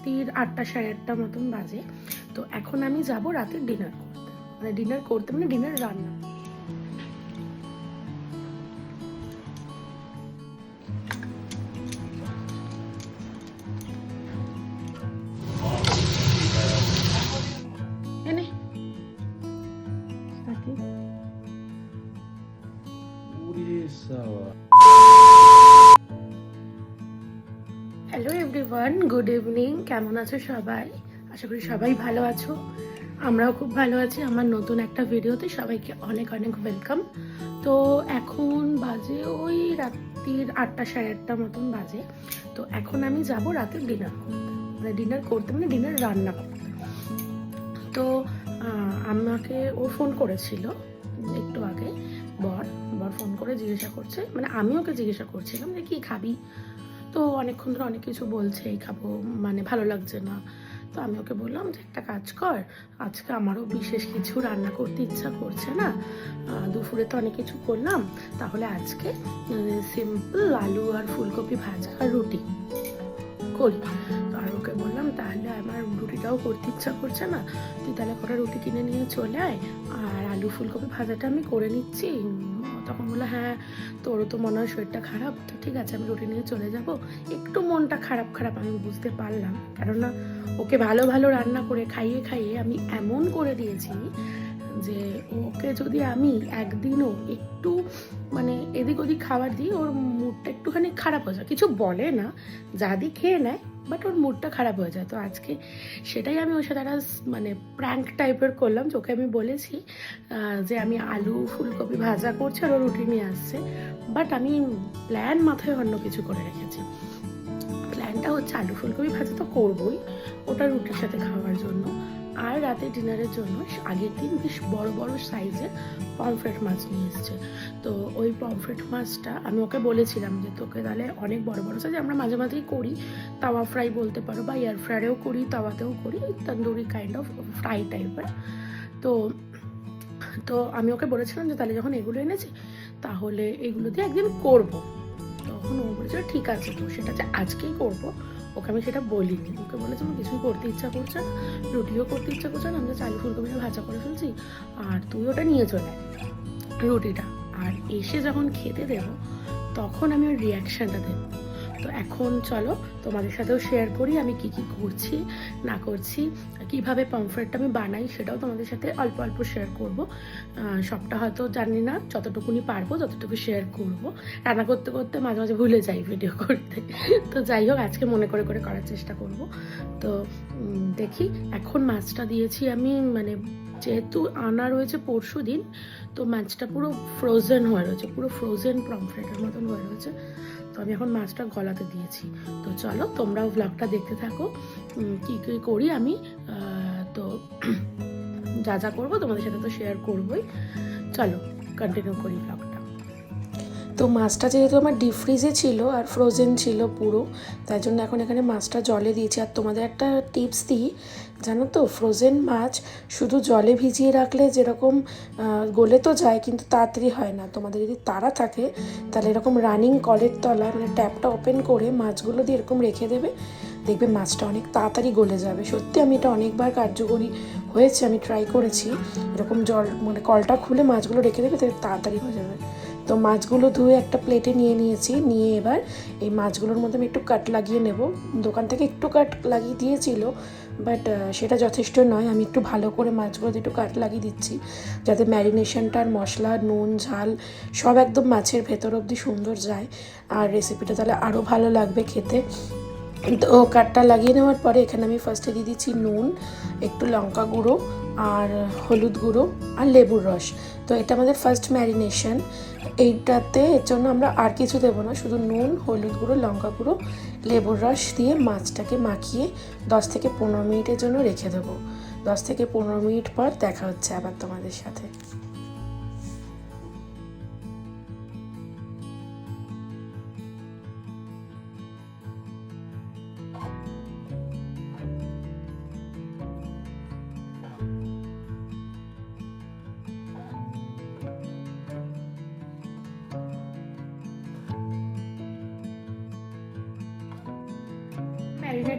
রাত্রির আটটা সাড়ে আটটা মতন বাজে। তো এখন আমি যাব রাতের ডিনার করতে। মানে ডিনার করতে মানে ডিনার রান্না। হ্যালো এভরিওয়ান গুড ইভিনিং কেমন আছো সবাই? আশা করি সবাই ভালো আছো। আমরাও খুব ভালো আছি, আমার নতুন একটা ভিডিওতে সবাইকে অনেক অনেক ওয়েলকাম তো এখন বাজে ওই রাত্রির আটটা সাড়ে আটটা মতন বাজে। তো এখন আমি যাব রাতে ডিনার করতে। মানে ডিনার করতে মানে ডিনার রান্না করতে। তো আমাকে ও ফোন করেছিল একটু আগে, বর। বর ফোন করে জিজ্ঞাসা করছে মানে আমি ওকে জিজ্ঞাসা করছিলাম যে কি খাবি? তো অনেকক্ষণ ধরে অনেক কিছু বলছে, এই খাব মানে ভালো লাগছে না। তো আমি ওকে বললাম যে, একটা কাজ কর, আজকে আমারও বিশেষ কিছু রান্না করতে ইচ্ছা করছে না। দুপুরে তো অনেক কিছু করলাম। তাহলে আজকে সিম্পল আলু আর ফুলকপি ভাজা আর রুটি করি। তো আর ওকে বললাম, তাহলে আমার রুটিটাও করতে ইচ্ছা করছে না। তুই তাহলে কটা রুটি কিনে নিয়ে চলে আয়। আর আলু ফুলকপি ভাজাটা আমি করে নিচ্ছি। তখন বলল হ্যাঁ তোরও তো মনে হয় শরীরটা খারাপ, তো ঠিক আছে, আমি রুটি নিয়ে চলে যাব। একটু মনটা খারাপ খারাপ, আমি বুঝতে পারলাম। কেননা ওকে ভালো ভালো রান্না করে খাইয়ে খাইয়ে আমি এমন করে দিয়েছি যে ওকে যদি আমি একদিনও একটু মানে এদিক ওদিক খাবার দিই, ওর মুডটা একটুখানি খারাপ হয়ে যায়। কিছু বলে না, যা দিই খেয়ে নেয় বাট ওর মুডটা খারাপ হয়ে যায়। তো আজকে সেটাই আমি ওর সাথে একটা মানে প্র্যাঙ্ক টাইপের করলাম। ওকে আমি বলেছি যে আমি আলু ফুলকপি ভাজা করছি আর ও রুটি নিয়ে আসছে। বাট আমি প্ল্যান মাথায় অন্য কিছু করে রেখেছি। প্ল্যানটা হচ্ছে আলু ফুলকপি ভাজা তো করবোই, ওটা রুটির সাথে খাওয়ার জন্য। আর রাতে ডিনারের জন্য আগের দিন বেশ বড় বড় সাইজের পমফ্রেট মাছ নিয়ে এসছে। তো ওই পমফ্রেট মাছটা আমি ওকে বলেছিলাম যে তোকে তাহলে অনেক বড় বড় সাইজ, আমরা মাঝে মাঝেই করি, তাওয়া ফ্রাই বলতে পারো বা এয়ার ফ্রায়ারেও করি, তাওয়াতেও করি, তন্দুরি কাইন্ড অফ ফ্রাই টাইপের তো তো আমি ওকে বলেছিলাম যে তাহলে যখন এগুলো এনেছি, তাহলে এগুলো দিয়ে একদিন করব। তখন ও বলেছিল, ঠিক আছে তো, সেটা যে আজকেই করব। ওকে আমি সেটা বলিনি। ওকে বলেছি আমার কিছুই করতে ইচ্ছা করছে না, রুটিও করতে ইচ্ছা করছে না, আমি চালু ফুলকপিটা ভাজা করে ফেলছি, আর তুই ওটা নিয়ে চলে রুটিটা। আর এসে যখন খেতে দেব, তখন আমি ওর রিয়াকশানটা দেবো। তো এখন চলো তোমাদের সাথেও শেয়ার করি, আমি কি কি করছি, না করছি। কীভাবে পমফ্রেটটা আমি বানাই সেটাও তোমাদের সাথে অল্প অল্প শেয়ার করব। সবটা হয়তো জানি না, যতটুকুনি পারব ততটুকু শেয়ার করব। রান্না করতে করতে মাঝে মাঝে ভুলে যাই ভিডিও করতে। তো যাই হোক, আজকে মনে করে করে করার চেষ্টা করব। তো দেখি, এখন মাছটা দিয়েছি আমি মানে যেহেতু আনা রয়েছে পরশু দিন, তো মাছটা পুরো ফ্রোজেন হয়ে রয়েছে, পুরো ফ্রোজেন পমফ্রেটের মতন হয়ে রয়েছে। তো আমি এখন মাছটা গলাতে দিয়েছি। তো চলো, তোমরাও ব্লগটা দেখতে থাকো। কি কি করি আমি? তো যা যা করব তোমাদের সাথে তো শেয়ার করবোই। চলো কন্টিনিউ করি ব্লগটা তো মাছটা যেহেতু আমার ডিপ ফ্রিজে ছিল আর ফ্রোজেন ছিল পুরো, তাই জন্য এখন এখানে মাছটা জলে দিয়েছি। আর তোমাদের একটা টিপস দিই, জানো তো ফ্রোজেন মাছ শুধু জলে ভিজিয়ে রাখলে যেরকম গলে তো যায় কিন্তু তাড়াতাড়ি হয় না। তোমাদের যদি তাড়া থাকে, তাহলে এরকম রানিং কলের তলায় মানে ট্যাপটা ওপেন করে মাছগুলো দিয়ে এরকম রেখে দেবে। দেখবে মাছটা অনেক তাড়াতাড়ি গলে যাবে। সত্যি আমি এটা অনেকবার কার্যকরী হয়েছে, আমি ট্রাই করেছি। এরকম জল মানে কলটা খুলে মাছগুলো রেখে দেবে তাড়াতাড়ি হয়ে যাবে। তো মাছগুলো ধুয়ে একটা প্লেটে নিয়ে নিয়েছি, নিয়ে এবার এই মাছগুলোর মধ্যে আমি একটু কাট লাগিয়ে নেব। দোকান থেকে একটু কাট লাগিয়ে দিয়েছিল বাট সেটা যথেষ্ট নয়। আমি একটু ভালো করে মাছগুলোতে একটু কাট লাগিয়ে দিচ্ছি, যাতে ম্যারিনেশনটার মশলা, নুন, ঝাল সব একদম মাছের ভেতর অবধি সুন্দর যায়। আর রেসিপিটা তাহলে আরও ভালো লাগবে খেতে। তো কাটটা লাগিয়ে নেওয়ার পরে এখানে আমি ফার্স্টে দিয়ে দিচ্ছি নুন, একটু লঙ্কা গুঁড়ো আর হলুদ গুঁড়ো আর লেবুর রস। তো এটা আমাদের ফার্স্ট ম্যারিনেশন এইটাতে এর জন্য আমরা আর কিছু দেবো না, শুধু নুন, হলুদ গুঁড়ো, লঙ্কা গুঁড়ো, লেবুর রস দিয়ে মাছটাকে মাখিয়ে দশ থেকে পনেরো মিনিটের জন্য রেখে দেবো। দশ থেকে পনেরো মিনিট পর দেখা হচ্ছে আবার তোমাদের সাথে।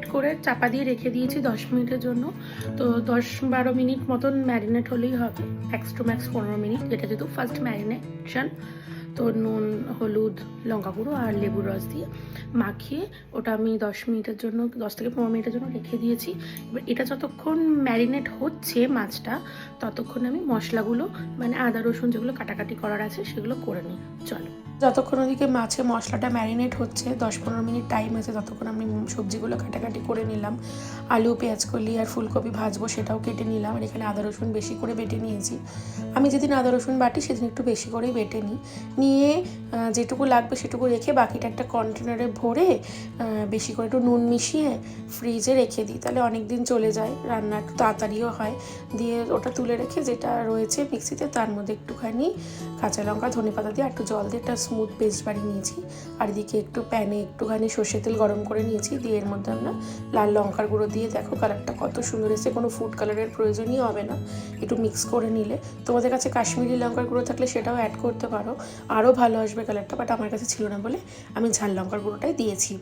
ম্যারিনেট করে চাপা দিয়ে রেখে দিয়েছি দশ মিনিটের জন্য। তো দশ বারো মিনিট মতন ম্যারিনেট হলেই হবে। ম্যাক্স টু ম্যাক্স পনেরো মিনিট। যেটা যেহেতু ফার্স্ট ম্যারিনেশন, তো নুন, হলুদ লঙ্কা গুঁড়ো আর লেবুর রস দিয়ে মাখিয়ে ওটা আমি দশ মিনিটের জন্য, দশ থেকে পনেরো মিনিটের জন্য রেখে দিয়েছি। এবার এটা যতক্ষণ ম্যারিনেট হচ্ছে মাছটা, ততক্ষণ আমি মশলাগুলো মানে আদা, রসুন যেগুলো কাটাকাটি করার আছে সেগুলো করে নিই। চলো। যতক্ষণ ওদিকে মাছে মশলাটা ম্যারিনেট হচ্ছে, দশ পনেরো মিনিট টাইম আছে ততক্ষণ আমি সবজিগুলো কাটাকাটি করে নিলাম। আলু, পেঁয়াজ কলি আর ফুলকপি ভাজবো সেটাও কেটে নিলাম আর এখানে আদা, রসুন বেশি করে বেটে নিয়েছি। আমি যেদিন আদা, রসুন বাটি সেদিন একটু বেশি করেই বেটে নিই। নিয়ে যেটুকু লাগবে সেটুকু রেখে বাকিটা একটা কন্টেনারে ভরে বেশি করে একটু নুন মিশিয়ে ফ্রিজে রেখে দিই। তাহলে অনেক দিন চলে যায়, রান্না একটু তাড়াতাড়িও হয়। দিয়ে ওটা তুলে রেখে যেটা রয়েছে মিক্সিতে তার মধ্যে একটুখানি কাঁচা লঙ্কা ধনে পাতা দিয়ে একটু জল দিয়ে একটা স্মুথ পেস্ট বানিয়ে নিয়েছি। আর এদিকে একটু প্যানে একটুখানি সর্ষে তেল গরম করে নিয়েছি। দিয়ে এর মধ্যে আমরা লাল লঙ্কার গুঁড়ো দিয়ে দেখো কালারটা কত সুন্দর এসে কোনো ফুড কালারের প্রয়োজনই হবে না। একটু মিক্স করে নিলে। তোমাদের কাছে কাশ্মীরি লঙ্কার গুঁড়ো থাকলে সেটাও অ্যাড করতে পারো। আরও ভালো আসবে কালারটা বাট আমার কাছে ছিল না বলে আমি ঝাল লঙ্কার গুঁড়োটাই দিয়েছি।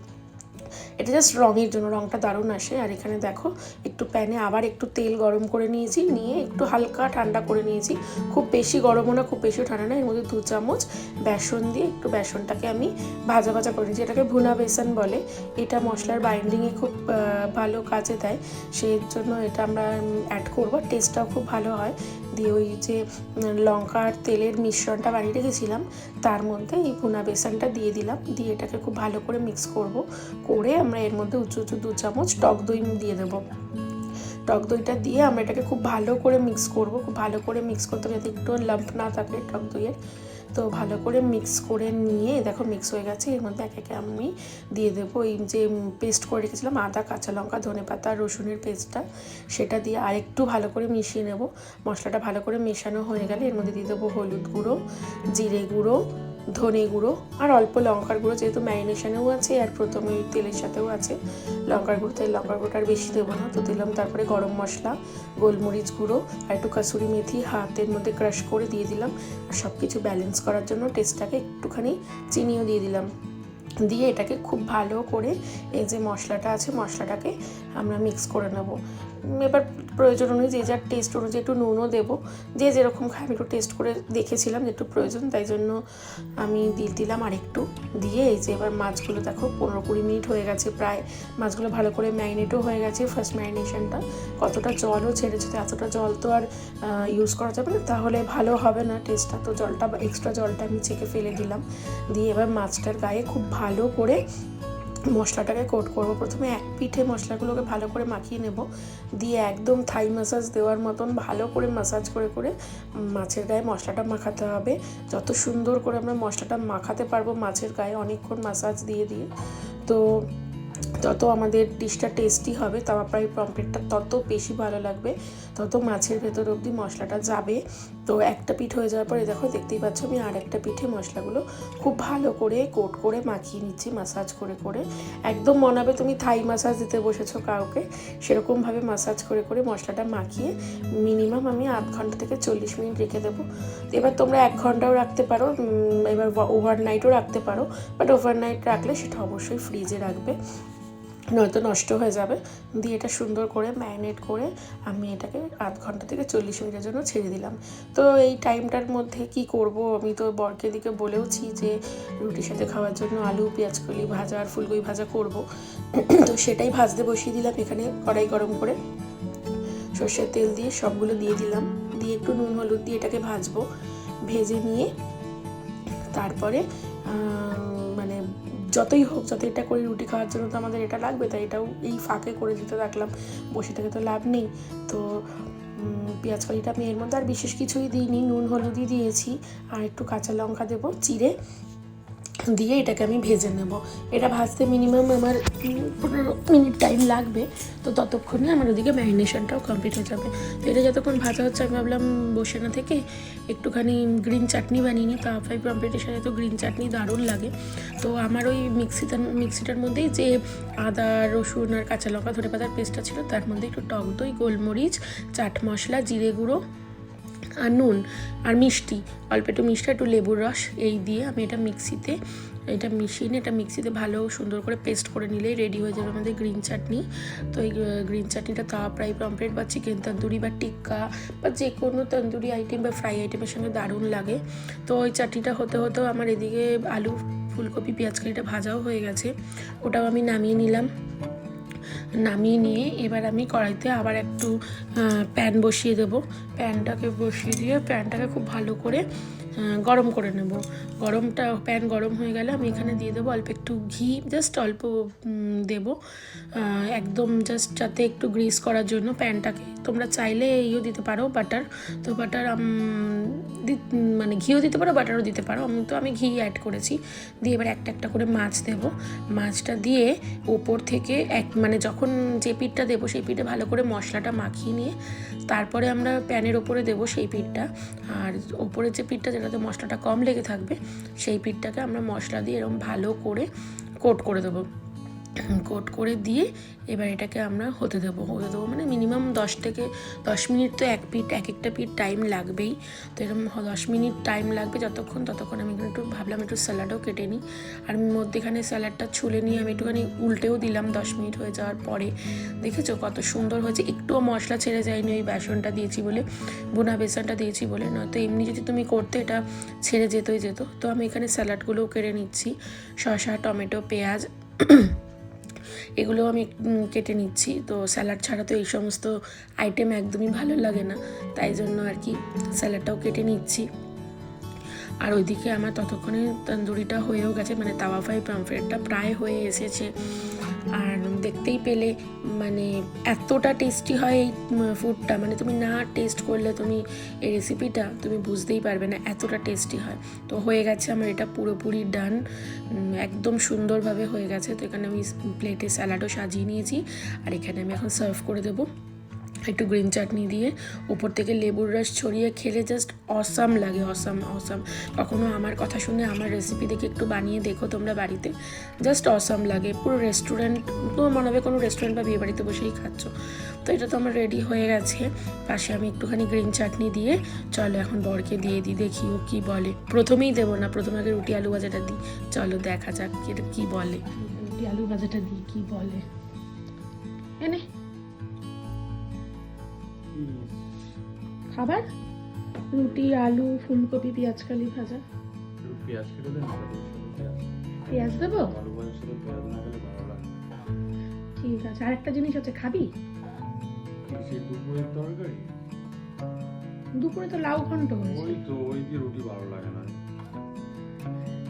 এটা জাস্ট রঙের জন্য, রঙটা দারুণ আসে। আর এখানে দেখো, একটু প্যানে আবার একটু তেল গরম করে নিয়েছি, নিয়ে একটু হালকা ঠান্ডা করে নিয়েছি। খুব বেশি গরমও না, খুব বেশি ঠান্ডা না, এর মধ্যে দু চামচ বেসন দিয়ে একটু বেসনটাকে আমি ভাজা ভাজা করে নিয়েছি। এটাকে ভুনা বেসন বলে। এটা মশলার বাইন্ডিংয়ে খুব ভালো কাজে দেয়। সেই জন্য এটা আমরা অ্যাড করব। টেস্টটাও খুব ভালো হয়। দিয়ে ওই যে লঙ্কা আর তেলের মিশ্রণটা বানিয়ে রেখেছিলাম, তার মধ্যে এই ভুনা বেসনটা দিয়ে দিলাম। দিয়ে এটাকে খুব ভালো করে মিক্স করব। করে আমরা এর মধ্যে উঁচু উঁচু দু চামচ টক দই দিয়ে দেবো। টক দইটা দিয়ে আমরা এটাকে খুব ভালো করে মিক্স করব। খুব ভালো করে মিক্স করতে হবে যাতে একটু লাম্প না থাকে টক দইয়ের। তো ভালো করে মিক্স করে নিয়ে, দেখো মিক্স হয়ে গেছে, এর মধ্যে এক একে আমি দিয়ে দেবো। এই যে পেস্ট করে রেখেছিলাম, আদা, কাঁচা লঙ্কা, ধনে পাতা, রসুনের পেস্টটা সেটা দিয়ে আরেকটু ভালো করে মিশিয়ে নেব। মশলাটা ভালো করে মেশানো হয়ে গেলে এর মধ্যে দিয়ে দেবো হলুদ গুঁড়ো, জিরে গুঁড়ো ধনে গুঁড়ো আর অল্প লঙ্কার গুঁড়ো, যেহেতু ম্যারিনেশনেও আছে, আর প্রথমে তেলের সাথেও আছে। লঙ্কার গুঁড়ো তেল লঙ্কার গুঁড়োটা আর বেশি দেবো না। তো দিলাম তারপরে গরম মশলা, গোলমরিচ গুঁড়ো, আর একটু কাসুরি মেথি হাতের মধ্যে ক্রাশ করে দিয়ে দিলাম। আর সব কিছু ব্যালেন্স করার জন্য টেস্টটাকে একটুখানি চিনিও দিয়ে দিলাম। দিয়ে এটাকে খুব ভালো করে এই যে মশলাটা আছে, মশলাটাকে আমরা মিক্স করে নেব। এবার প্রয়োজন অনুযায়ী যার টেস্ট অনুযায়ী একটু নুনও দেবো। যে যেরকম খায়, আমি একটু টেস্ট করে দেখেছিলাম যে একটু প্রয়োজন, তাই জন্য আমি দিয়ে দিলাম আর একটু দিয়ে এই যে এবার মাছগুলো দেখো, পনেরো কুড়ি মিনিট হয়ে গেছে প্রায়। মাছগুলো ভালো করে ম্যারিনেটও হয়ে গেছে ফার্স্ট ম্যারিনেশনটা কতটা জলও ছেড়েছে এতটা জল তো আর ইউজ করা যাবে না, তাহলে ভালো হবে না টেস্টটা তো জলটা এক্সট্রা জলটা আমি ছেঁকে ফেলে দিলাম। দিয়ে এবার মাছটার গায়ে খুব ভালো করে মশলাটাকে কোট করব। প্রথমে এক পিঠে মশলাগুলোকে ভালো করে মাখিয়ে নেব। দিয়ে একদম থাই মাসাজ দেওয়ার মতন ভালো করে মাসাজ করে করে মাছের গায়ে মশলাটা মাখাতে হবে। যত সুন্দর করে আমরা মশলাটা মাখাতে পারব মাছের গায়ে, অনেকক্ষণ মাসাজ দিয়ে দিয়ে। তো তত আমাদের ডিশটা টেস্টি হবে তাওয়া ফ্রাই পমফ্রেটটা তত বেশি ভালো লাগবে, তত মাছের ভেতর অবধি মশলাটা যাবে। তো একটা পিঠ হয়ে যাওয়ার পরে দেখো, দেখতেই পাচ্ছ আমি আর একটা পিঠে মশলাগুলো খুব ভালো করে কোট করে মাখিয়ে নিচ্ছি মাসাজ করে করে। একদম মনে তুমি থাই মাসাজ দিতে বসেছো কাউকে, সেরকমভাবে মাসাজ করে করে মশলাটা মাখিয়ে মিনিমাম আমি আধ ঘণ্টা থেকে চল্লিশ মিনিট রেখে দেবো। এবার তোমরা এক ঘন্টাও রাখতে পারো এবার ওভারনাইটও রাখতে পারো বাট ওভারনাইট রাখলে সেটা অবশ্যই ফ্রিজে রাখবে। নয়তো নষ্ট হয়ে যাবে। দিয়ে এটা সুন্দর করে ম্যারিনেট করে আমি এটাকে আধ ঘণ্টা থেকে চল্লিশ মিনিটের জন্য ছেড়ে দিলাম। তো এই টাইমটার মধ্যে কি করব? আমি তো বরকে দিকে বলেওছি যে রুটির সাথে খাওয়ার জন্য আলু পেঁয়াজকলি ভাজা আর ফুলকপি ভাজা করব। তো সেটাই ভাজতে বসিয়ে দিলাম এখানে কড়াই গরম করে। সর্ষের তেল দিয়ে সবগুলো দিয়ে দিলাম। দিয়ে একটু নুন, হলুদ দিয়ে এটাকে ভাজবো। ভেজে নিয়ে তারপরে যতই হোক, যত এটা করি রুটি খাওয়ার জন্য তো আমাদের এটা লাগবে, তাই এটাও এই ফাঁকে করে দিতে থাকলাম বসে থেকে তো লাভ নেই। তো পেঁয়াজ কালিটা আমি এর মধ্যে আর বিশেষ কিছুই দিইনি, নুন, হলুদই দিয়েছি। আর একটু কাঁচা লঙ্কা দেবো, চিড়ে। দিয়ে এটাকে আমি ভেজে নেব। এটা ভাজতে মিনিমাম আমার পনেরো মিনিট টাইম লাগবে। তো ততক্ষণে আমার ওদিকে ম্যারিনেশনটাও কমপ্লিট হয়ে যাবে। তো এটা যতক্ষণ ভাজা হচ্ছে, আমি ভাবলাম বসে না থেকে একটুখানি গ্রিন চাটনি বানিয়ে নিই। তা ফ্রাই পমপ্লেটের সাথে তো গ্রিন চাটনি দারুণ লাগে। তো আমার ওই মিক্সিটা মিক্সিটার মধ্যেই যে আদা, রসুন আর কাঁচা লঙ্কা ধরে পাতার পেস্টটা ছিল, তার মধ্যে একটু টক দই, গোলমরিচ, চাট মশলা, জিরে গুঁড়ো আর নুন আর মিষ্টি। অল্প একটু মিষ্টি একটু লেবুর রস, এই দিয়ে আমি এটা মিক্সিতে, এটা মিশিয়ে নিয়ে এটা মিক্সিতে ভালো সুন্দর করে পেস্ট করে নিলেই রেডি হয়ে যাবে আমাদের গ্রিন চাটনি। তো এই গ্রিন চাটনিটা তাওয়া ফ্রাই পমপ্লেট বা চিকেন তন্দুরি বা টিক্কা বা যে কোনো তন্দুরি আইটেম বা ফ্রাই আইটেমের সঙ্গে দারুণ লাগে। তো ওই চাটনিটা হতে হতেও আমার এদিকে আলু, ফুলকপি, পেঁয়াজ, কালিটা ভাজাও হয়ে গেছে। ওটাও আমি নামিয়ে নিলাম। নামিয়ে নিয়ে এবার আমি কড়াইতে আবার একটু প্যান বসিয়ে দেবো। প্যানটাকে বসিয়ে দিয়ে প্যানটাকে খুব ভালো করে গরম করে নেব। গরমটা প্যান গরম হয়ে গেলে আমি এখানে দিয়ে দেবো অল্প একটু ঘি জাস্ট অল্প দেবো। একদম জাস্ট যাতে একটু গ্রিস করার জন্য প্যানটাকে তোমরা চাইলে এইও দিতে পারো বাটার তো বাটার মানে ঘিও দিতে পারো বাটারও দিতে পারো। আমি তো, আমি ঘি অ্যাড করেছি। দিয়ে এবার একটা একটা করে মাছ দেব। মাছটা দিয়ে ওপর থেকে এক মানে যখন যে পিঠটা দেবো, সেই পিঠে ভালো করে মশলাটা মাখিয়ে নিয়ে, তারপরে আমরা প্যানের ওপরে দেবো সেই পিঠটা। আর ওপরের যে পিঠটা যেটাতে মশলাটা কম লেগে থাকবে, সেই পিঠটাকে আমরা মশলা দিয়ে এরকম ভালো করে কোট করে দেবো। কোট করে দিয়ে এবার এটাকে আমরা হতে দেবো। হতে দেবো মানে মিনিমাম দশ থেকে দশ মিনিট তো এক পিঠ এক একটা পিঠ টাইম লাগবেই। তো এরকম দশ মিনিট টাইম লাগবে যতক্ষণ, ততক্ষণ আমি একটু ভাবলাম একটু স্যালাডও কেটে নিই। আর মধ্যেখানে স্যালাডটা ছুলে নিয়ে আমি একটুখানি উল্টেও দিলাম দশ মিনিট হয়ে যাওয়ার পরে। দেখেছ কত সুন্দর হয়েছে? একটুও মশলা ছেড়ে যায়নি ওই বেসনটা দিয়েছি বলে, বোনা বেসনটা দিয়েছি বলে নয়তো এমনি যদি তুমি করতে এটা ছেড়ে যেতই যেত। তো আমি এখানে স্যালাডগুলোও কেটে নিচ্ছি। শসা, টমেটো, পেঁয়াজ এগুলো আমি কেটে নিচ্ছি। তো স্যালাড ছাড়া তো এই সমস্ত আইটেম একদমই ভালো লাগে না। তাই জন্য আর কি স্যালাডটাও কেটে নিচ্ছি। আর ওইদিকে আমার ততক্ষণে তন্দুরিটা হয়েও গেছে মানে তাওয়া ফ্রাই পামফ্রেটটা প্রায় হয়ে এসেছে। আর দেখতেই পেলে মানে এতটা টেস্টি হয় এই ফুডটা মানে তুমি না টেস্ট করলে তুমি এই রেসিপিটা তুমি বুঝতেই পারবে না এতটা টেস্টি হয়। তো হয়ে গেছে আমার এটা পুরোপুরি ডান একদম সুন্দরভাবে হয়ে গেছে। তো এখানে আমি প্লেটে স্যালাডও সাজিয়ে নিয়েছি। আর এখানে আমি এখন সার্ভ করে দেবো। একটু গ্রিন চাটনি দিয়ে উপর থেকে লেবুর রস ছড়িয়ে খেলে জাস্ট অসাম লাগে অসাম অসাম কখনো আমার কথা শুনে আমার রেসিপি দেখে একটু বানিয়ে দেখো তোমরা বাড়িতে। জাস্ট অসাম লাগে, পুরো রেস্টুরেন্ট তোমার মনে হবে কোনো রেস্টুরেন্ট বা বিয়ে বাড়িতে বসেই খাচ্ছ। তো এটা তো আমার রেডি হয়ে গেছে। পাশে আমি একটুখানি গ্রিন চাটনি দিয়ে, চলো এখন বরকে দিয়ে দিই, দেখি ও কী বলে। প্রথমেই দেবো না, প্রথমে আগে রুটি আলু ভাজাটা দিই। চলো দেখা যাক এটা কী বলে। রুটি আলু ভাজাটা দিই, কী বলে? এনে। খাবার? রুটি আলু ফুলকপি পেঁয়াজ কালি ভাজা। পেঁয়াজ দেবো। ঠিক আছে আর একটা জিনিস আছে খাবি? দুপুরে তো লাউ ঘন্ট হয়েছে। ওই তো ওই দিয়ে রুটি ভালো লাগে না।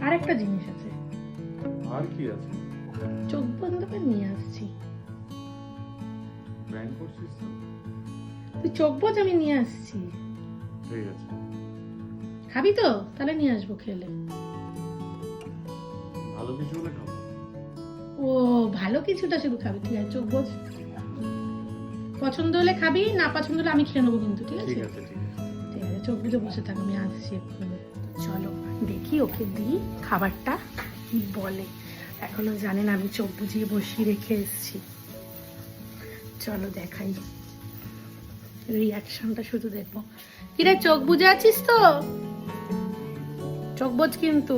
আর একটা জিনিস আছে। আর কি আছে? চোখ বন্ধ করে নিয়ে আসছি। প্র্যাঙ্ক করছিস তো? তুই চোখ বোঝ আমি নিয়ে আসছি। ঠিক আছে। খাবি তো? তাহলে নিয়ে আসব খেলে। ভালো কিছু হলে খাব। ও ভালো কিছুটা শুধু খাবি ঠিক আছে চোখ বোঝ। পছন্দ হলে খাবি না পছন্দ হলে আমি খেয়ে নেব কিন্তু ঠিক আছে? ঠিক আছে ঠিক আছে। চোখ বুঝে বসে থাক আমি আসছি এক্ষুনি। চলো দেখি ওকে দিই খাবারটা কি বলে। এখনও জানেন আমি চোখ বুঝিয়ে বসিয়ে রেখে এসেছি। চলো দেখাই। রিয়াকশনটা শুধু দেখব। কিরে চোখ বুঝে আছিস তো? চোখ বোঝ কিন্তু।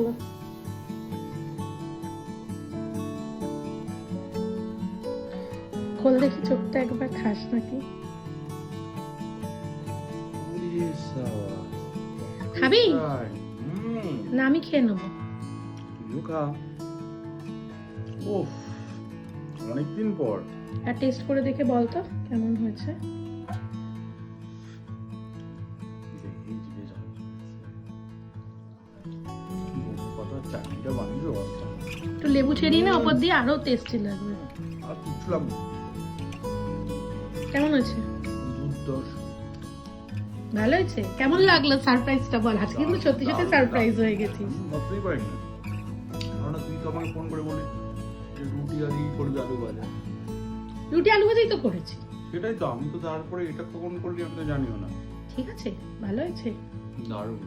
খোল দেখি চোখটা একবার খাস নাকি। খাবি? না আমি খেয়ে নেব। অনেকদিন পর। আর টেস্ট করে দেখে বল তো কেমন হয়েছে। লেবু ছেড়িয়ে না ওপর দিয়ে আরও টেস্টি লাগবে আর কিছু লাগবে কেমন হয়েছে? ভালো হয়েছে? কেমন লাগল সারপ্রাইজটা বল? আজকে কিন্তু সত্যি সত্যি সারপ্রাইজ হয়ে গেছিস আমি ভাবতেই পারি না কারণ তুই তো আমাকে ফোন করে বলি যে রুটি আর ই করবি আলু ভাজা। রুটি আলু ভাজাই তো করেছি। সেটাই তো আমি তো তারপরে এটা কখন করলি আমি তো জানিও না। ঠিক আছে ভালো হয়েছে। দারুণ।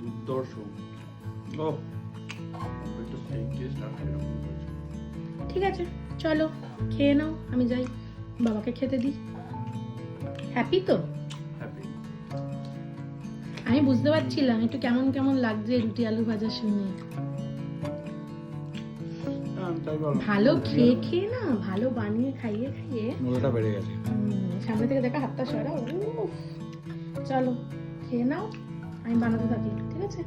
দুর্দর্শ ঠিক আছে চলো খেয়ে নাও আমি যাই। বাবাকে খেতে দিই। হ্যাপি তো? আমি বুঝতে পারছিলাম একটু কেমন কেমন লাগছে রুটি আলু ভাজা শুনে। হ্যাঁ। ভালো। খেয়ে খেয়ে না ভালো বানিয়ে খাইয়ে খাইয়ে। মজাটা বেড়ে গেছে। সামনে থেকে দেখা হাতটা সরা উফ। চলো খেয়ে নাও আমি বানাতে থাকি ঠিক আছে?